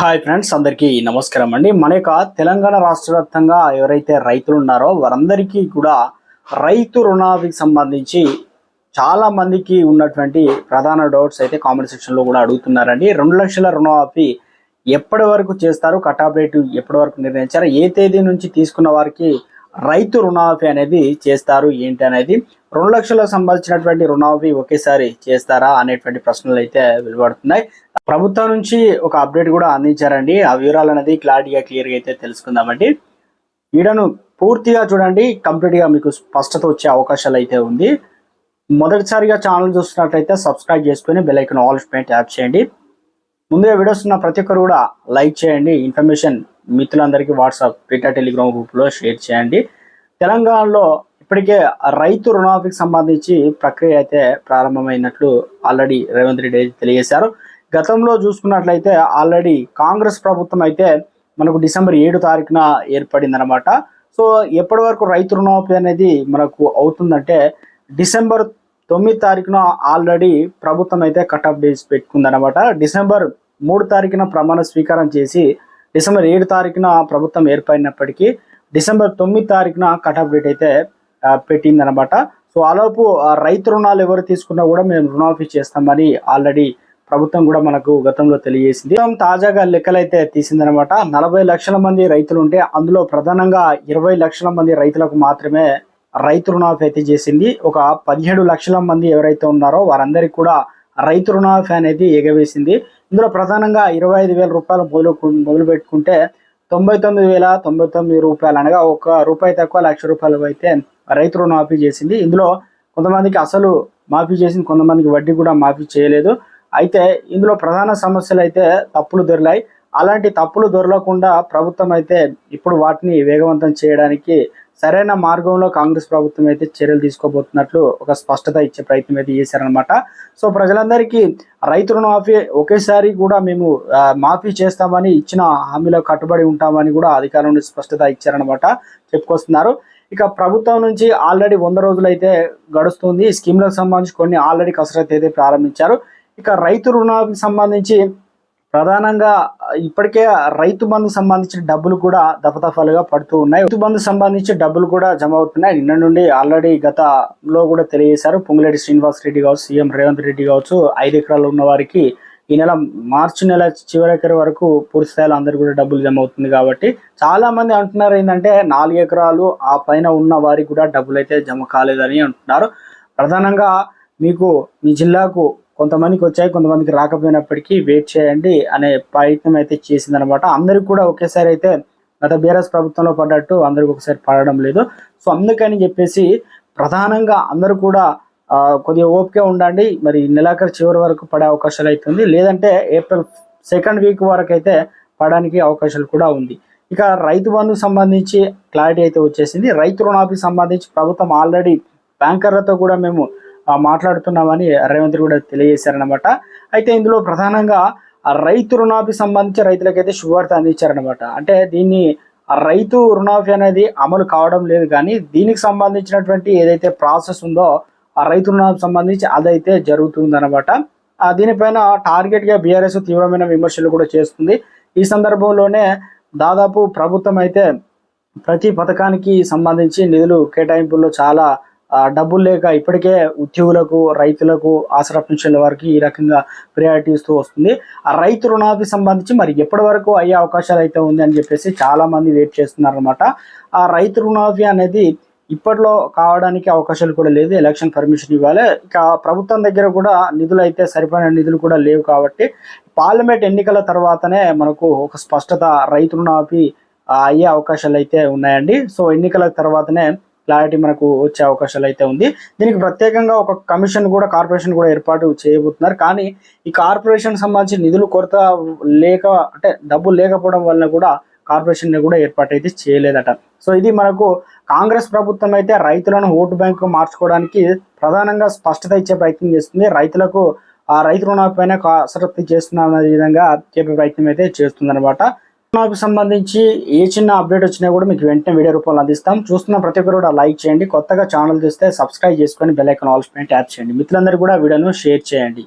Hi friends అందరికీ నమస్కారం అండి. మన యొక్క తెలంగాణ రాష్ట్ర వ్యాప్తంగా ఎవరైతే రైతులు ఉన్నారో వారందరికీ కూడా రైతు రుణానికి సంబంధించి చాలా మందికి ఉన్నటువంటి ప్రధాన డౌట్స్ అయితే కామెంట్ సెక్షన్లో కూడా అడుగుతున్నారండి. రెండు లక్షల రుణమాఫీ ఎప్పటి వరకు చేస్తారు కట్ ఆఫ్ రేటు ఎప్పటి వరకు నిర్ణయించారు ఏ తేదీ నుంచి తీసుకున్న వారికి రైతు రుణమాఫీ అనేది చేస్తారు. ఏంటి అనేది? రెండు లక్షలకు సంబంధించినటువంటి రుణమాఫీ ఒకేసారి చేస్తారా అనేటువంటి ప్రశ్నలు అయితే వెలువడుతున్నాయి. ప్రభుత్వం నుంచి ఒక అప్డేట్ కూడా అందించారండి. ఆ వివరాలు అనేది క్లారిటీగా క్లియర్గా అయితే తెలుసుకుందామండి. వీడియోను పూర్తిగా చూడండి. కంప్లీట్గా మీకు స్పష్టత వచ్చే అవకాశాలు అయితే ఉంది. మొదటిసారిగా ఛానల్ చూస్తున్నట్లయితే సబ్స్క్రైబ్ చేసుకుని బెల్లైకన్ ఆల్ ట్యాప్ చేయండి. ముందుగా వీడియోస్ ఉన్న ప్రతి ఒక్కరు కూడా లైక్ చేయండి. ఇన్ఫర్మేషన్ మిత్రులందరికీ వాట్సాప్ ట్విట్టర్ టెలిగ్రామ్ గ్రూప్లో షేర్ చేయండి. తెలంగాణలో ఇప్పటికే రైతు రుణమాఫీకి సంబంధించి ప్రక్రియ అయితే ప్రారంభమైనట్లు ఆల్రెడీ రేవంత్ రెడ్డి తెలియజేశారు. గతంలో చూసుకున్నట్లయితే ఆల్రెడీ కాంగ్రెస్ ప్రభుత్వం అయితే మనకు డిసెంబర్ ఏడు తారీఖున ఏర్పడిందనమాట సో ఎప్పటి వరకు రైతు రుణమాఫీ అనేది మనకు అవుతుందంటే డిసెంబర్ తొమ్మిది తారీఖున ఆల్రెడీ ప్రభుత్వం అయితే కట్ ఆఫ్ డేస్ పెట్టుకుందనమాట డిసెంబర్ మూడు తారీఖున ప్రమాణ స్వీకారం చేసి డిసెంబర్ ఏడు తారీఖున ప్రభుత్వం ఏర్పడినప్పటికీ డిసెంబర్ తొమ్మిది తారీఖున కట్ ఆఫ్ డేట్ అయితే పెట్టింది పెట్టిందనమాట సో ఆలోపు ఆ రైతు రుణాలు ఎవరు తీసుకున్నా కూడా మేము రుణమాఫీ చేస్తామని ఆల్రెడీ ప్రభుత్వం కూడా మనకు గతంలో తెలియజేసింది. ప్రభుత్వం తాజాగా లెక్కలైతే తీసిందనమాట నలభై లక్షల మంది రైతులు ఉంటే అందులో ప్రధానంగా ఇరవై లక్షల మంది రైతులకు మాత్రమే రైతు రుణాఫీ అయితే చేసింది. ఒక పదిహేడు లక్షల మంది ఎవరైతే ఉన్నారో వారందరికీ కూడా రైతు రుణాఫీ అనేది ఎగవేసింది. ఇందులో ప్రధానంగా ఇరవై ఐదు వేల రూపాయలు మొదలు మొదలు పెట్టుకుంటే తొంభై తొమ్మిది వేల తొంభై తొమ్మిది రూపాయలు అనగా ఒక రూపాయి తక్కువ లక్ష రూపాయలు అయితే రైతు రుణ మాఫీ చేసింది. ఇందులో కొంతమందికి అసలు మాఫీ చేసింది కొంతమందికి వడ్డీ కూడా మాఫీ చేయలేదు. అయితే ఇందులో ప్రధాన సమస్యలు అయితే తప్పులు దొరిలాయి. అలాంటి తప్పులు దొరలకుండా ప్రభుత్వం అయితే ఇప్పుడు వాటిని వేగవంతం చేయడానికి సరైన మార్గంలో కాంగ్రెస్ ప్రభుత్వం అయితే చర్యలు తీసుకోబోతున్నట్లు ఒక స్పష్టత ఇచ్చే ప్రయత్నం అయితే చేశారనమాట సో ప్రజలందరికీ రైతు రుణమాఫీ ఒకేసారి కూడా మేము మాఫీ చేస్తామని ఇచ్చిన హామీలో కట్టుబడి ఉంటామని కూడా అధికారుల నుండి స్పష్టత ఇచ్చారనమాట చెప్పుకొస్తున్నారు. ఇక ప్రభుత్వం నుంచి ఆల్రెడీ వంద రోజులు అయితే గడుస్తుంది. ఈ స్కీమ్లకు సంబంధించి కొన్ని ఆల్రెడీ కసరత్తు అయితే ప్రారంభించారు. ఇక రైతు రుణానికి సంబంధించి ప్రధానంగా ఇప్పటికే రైతు బంధు సంబంధించిన డబ్బులు కూడా దఫదఫాలుగా పడుతూ ఉన్నాయి. రైతు బంధు సంబంధించిన డబ్బులు కూడా జమ అవుతున్నాయి. నిన్న నుండి ఆల్రెడీ గతలో కూడా తెలియజేశారు. పొంగులేటి శ్రీనివాస్ రెడ్డి కావచ్చు సీఎం రేవంత్ రెడ్డి కావచ్చు ఐదు ఎకరాలు ఉన్న వారికి ఈ నెల మార్చి నెల చివరి వరకు పూర్తి స్థాయిలో అందరు కూడా డబ్బులు జమ అవుతుంది కాబట్టి చాలా మంది అంటున్నారు ఏంటంటే నాలుగు ఎకరాలు ఆ పైన ఉన్న వారికి కూడా డబ్బులు అయితే జమ కాలేదని అంటున్నారు. ప్రధానంగా మీకు మీ జిల్లాకు కొంతమందికి వచ్చాయి కొంతమందికి రాకపోయినప్పటికీ వెయిట్ చేయండి అనే ప్రయత్నం అయితే చేసిందనమాట. అందరికి కూడా ఒకేసారి అయితే గత బీఆర్ఎస్ ప్రభుత్వంలో పడ్డట్టు అందరికి ఒకసారి పడడం లేదు. సో అందుకని చెప్పేసి ప్రధానంగా అందరూ కూడా కొద్దిగా ఓపిక ఉండండి. మరి నెలాఖరు చివరి వరకు పడే అవకాశాలు అయితే లేదంటే ఏప్రిల్ సెకండ్ వీక్ వరకు అయితే పడడానికి అవకాశాలు కూడా ఉంది. ఇక రైతు బంధుకు సంబంధించి క్లారిటీ అయితే వచ్చేసింది. రైతు రుణాభికి సంబంధించి ప్రభుత్వం ఆల్రెడీ బ్యాంకర్లతో కూడా మేము మాట్లాడుతున్నామని రేవంత్ కూడా తెలియజేశారనమాట అయితే ఇందులో ప్రధానంగా రైతు రుణాఫీ సంబంధించి రైతులకైతే శుభవార్త అందించారనమాట అంటే దీన్ని రైతు రుణాఫీ అనేది అమలు కావడం లేదు కానీ దీనికి సంబంధించినటువంటి ఏదైతే ప్రాసెస్ ఉందో ఆ రైతు రుణాలకు సంబంధించి అదైతే జరుగుతుందన్నమాట. దీనిపైన టార్గెట్గా బీఆర్ఎస్ తీవ్రమైన విమర్శలు కూడా చేస్తుంది. ఈ సందర్భంలోనే దాదాపు ప్రభుత్వం అయితే ప్రతి పథకానికి సంబంధించి నిధులు కేటాయింపుల్లో చాలా డబ్బులు లేక ఇప్పటికే ఉద్యోగులకు రైతులకు ఆసరా పెన్షన్ల వారికి ఈ రకంగా ప్రియారిటీ ఇస్తూ వస్తుంది. ఆ రైతు రుణాఫీ సంబంధించి మరి ఎప్పటి వరకు అయ్యే అవకాశాలు అయితే ఉంది అని చెప్పేసి చాలా మంది వెయిట్ చేస్తున్నారు అనమాట ఆ రైతు రుణాఫీ అనేది ఇప్పట్లో కావడానికి అవకాశాలు కూడా లేదు. ఎలక్షన్ పర్మిషన్ ఇవ్వాలి. ఇక ప్రభుత్వం దగ్గర కూడా నిధులు అయితే సరిపడిన నిధులు కూడా లేవు కాబట్టి పార్లమెంట్ ఎన్నికల తర్వాతనే మనకు ఒక స్పష్టత రైతు రుణాఫీ అయ్యే అవకాశాలు అయితే ఉన్నాయండి. సో ఎన్నికల తర్వాతనే క్లారిటీ మనకు వచ్చే అవకాశాలు అయితే ఉంది. దీనికి ప్రత్యేకంగా ఒక కమిషన్ కూడా కార్పొరేషన్ కూడా ఏర్పాటు చేయబోతున్నారు. కానీ ఈ కార్పొరేషన్ సంబంధించి నిధులు కొరత లేక అంటే డబ్బు లేకపోవడం వలన కూడా కార్పొరేషన్ కూడా ఏర్పాటు అయితే చేయలేదట. సో ఇది మనకు కాంగ్రెస్ ప్రభుత్వం అయితే రైతులను ఓటు బ్యాంకు మార్చుకోవడానికి ప్రధానంగా స్పష్టత ఇచ్చే ప్రయత్నం చేస్తుంది. రైతులకు ఆ రైతు రుణాలపైన కసరత్తు చేస్తున్న విధంగా చెప్పే ప్రయత్నం అయితే చేస్తుందన్నమాట. కరోనాకు సంబంధించి ఏ చిన్న అప్డేట్ వచ్చినా కూడా మీకు వెంటనే వీడియో రూపంలో అందిస్తాం. చూస్తున్న ప్రతి ఒక్కరు కూడా లైక్ చేయండి. కొత్తగా ఛానల్ చూస్తే సబ్స్క్రైబ్ చేసుకొని బెల్ ఐకాన్ ఆల్స్ ట్యాప్ చేయండి. మిత్రులందరూ కూడా వీడియోను షేర్ చేయండి.